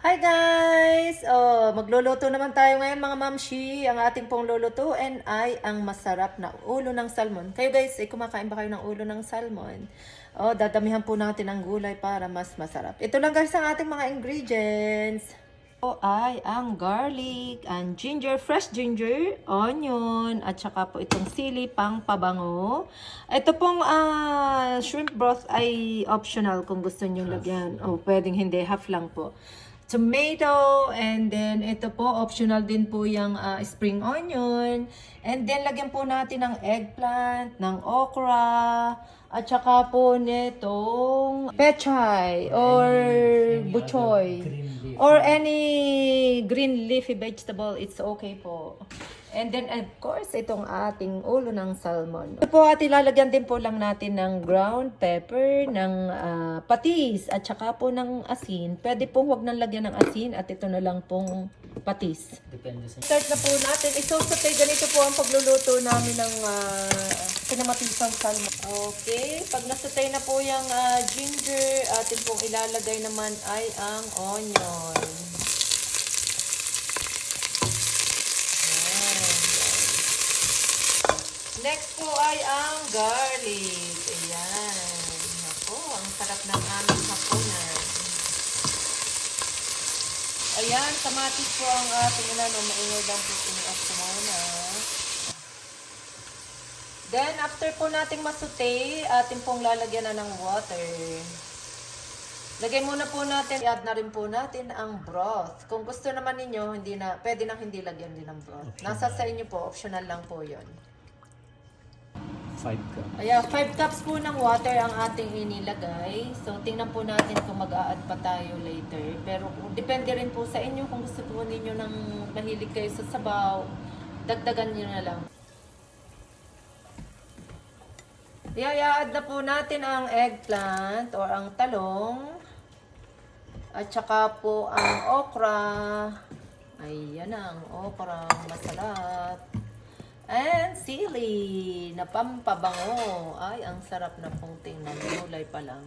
Hi guys! Oh, magluluto naman tayo ngayon mga mamshi. Ang ating pong lulutuin ay ang masarap na ulo ng salmon. Kayo guys, eh, kumakain ba kayo ng ulo ng salmon? Oh, dadamihan po natin ang gulay para mas masarap. Ito lang guys ang ating mga ingredients. Ito ay ang garlic, ang ginger, fresh ginger, onion, at saka po itong sili pang pabango. Ito pong ah, shrimp broth ay optional kung gusto nyo lagyan. O, pwedeng hindi, half lang po. Tomato, and then ito po, optional din po yung ah, spring onion. And then, lagyan po natin ng eggplant, ng okra, at saka po nitong pechay or buchoy. Or any green leafy vegetable, it's okay po. And then, of course, itong ating ulo ng salmon. Ito po at ilalagyan din po lang natin ng ground pepper, ng ah, patis, at saka po ng asin. Pwede pong huwag nang lagyan ng asin at ito na lang pong patis. Depende sa... Start na po natin. Isosotay ganito po ang pagluluto namin ng uh, pinamatisang salmon. Okay. Pag nasotay na po yung ah, ginger, atin pong ilalagay naman ay ang onion. Ayan. Next po ay ang garlic. Ayan. Ako, ang sarap ng aming hapunan. Ayan, kamatis po ang ating ano, maingay lang po ini-off ko muna. Then, after po nating masute, atin pong lalagyan na ng water. Lagay muna po natin, i-add na rin po natin ang broth. Kung gusto naman ninyo, hindi na, pwede nang hindi lagyan din ng broth. Nasa sa inyo po, optional lang po yon. 5 ka. Kaya 5 cups po ng water ang ating inilagay. So tingnan po natin kung mag-a-add pa tayo later. Pero depende rin po sa inyo kung gusto po ninyo ng mahilig kayo sa sabaw, dagdagan niyo na lang. i-add na po natin ang eggplant or ang talong. At saka po ang okra. Ayan ang okra. Masarap. And sili na pampabango. Ay, ang sarap na pong tingnan. Gulay pa lang.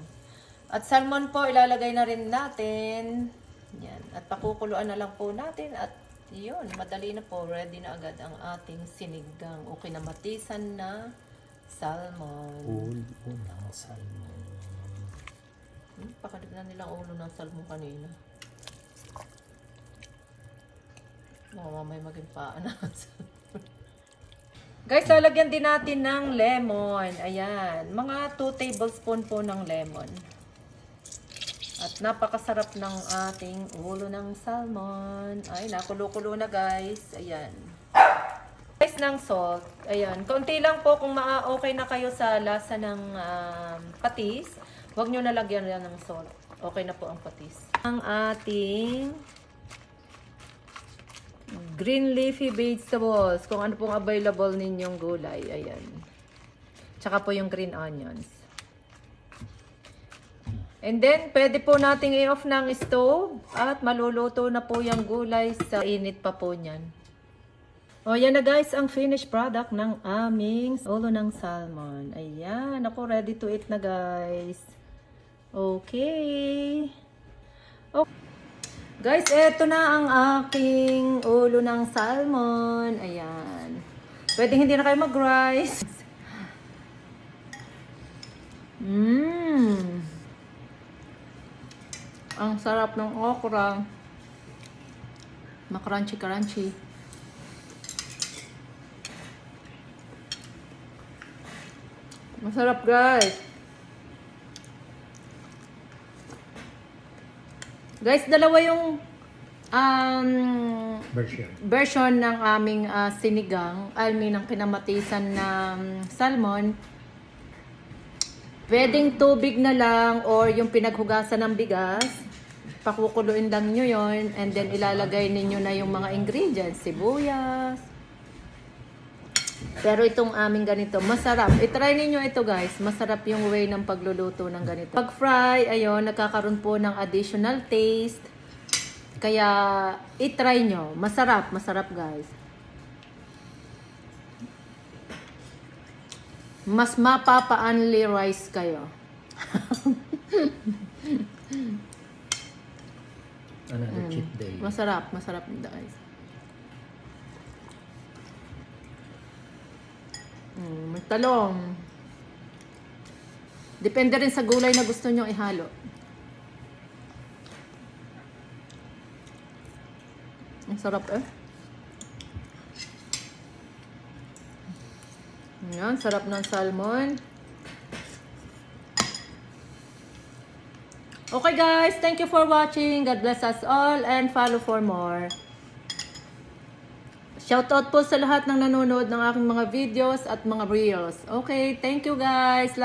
At salmon po, ilalagay na rin natin. Yan. At pakukuluan na lang po natin. At yun, madali na po. Ready na agad ang ating sinigang o kinamatisan na salmon. Ulo ng salmon. Hmm, pakalip na nilang ulo ng salmon kanina. Baka mamay maging paan na. Guys, lalagyan din natin ng lemon. Ayan. Mga 2 tablespoon po ng lemon. At napakasarap ng ating ulo ng salmon. Ay, nakulo-kulo na guys. Ayan. Guys, ng salt. Ayan. Konti lang po kung ma-okay na kayo sa lasa ng um, patis. Huwag nyo nalagyan yan ng salt. Okay na po ang patis. Ang ating green leafy vegetables. Kung ano pong available ninyong gulay. Ayan. Tsaka po yung green onions. And then, pwede po nating i-off ng stove at maluluto na po yung gulay sa init pa po niyan. O, yan na guys ang finished product ng aming ulo ng salmon. Ayan, ako ready to eat na guys. Okay. Okay. Guys, eto na ang aking ulo ng salmon. Ayan. Pwede hindi na kayo mag-rice. Mmm. Ang sarap ng okra. Makrunchy-crunchy. Masarap guys. Guys, dalawa yung um, Version. version ng aming ah, sinigang, I mean, ng kinamatisan ng salmon. Pwedeng tubig na lang or yung pinaghugasan ng bigas. Pakukuluin lang nyo yon and then ilalagay ninyo na yung mga ingredients, sibuyas. Pero itong aming ganito, masarap. I-try ninyo ito guys. Masarap yung way ng pagluluto ng ganito. Pag fry, ayun, nagkakaroon po ng additional taste. Kaya, i-try nyo. Masarap, masarap guys. Mas mapapa-only rice kayo. Another cheat day. Masarap, masarap guys. Talong. Depende rin sa gulay na gusto nyo ihalo. Ang sarap eh. Yan, sarap ng salmon. Okay guys, thank you for watching. God bless us all and follow for more. Shoutout po sa lahat ng nanonood ng aking mga videos at mga reels. Okay, thank you guys.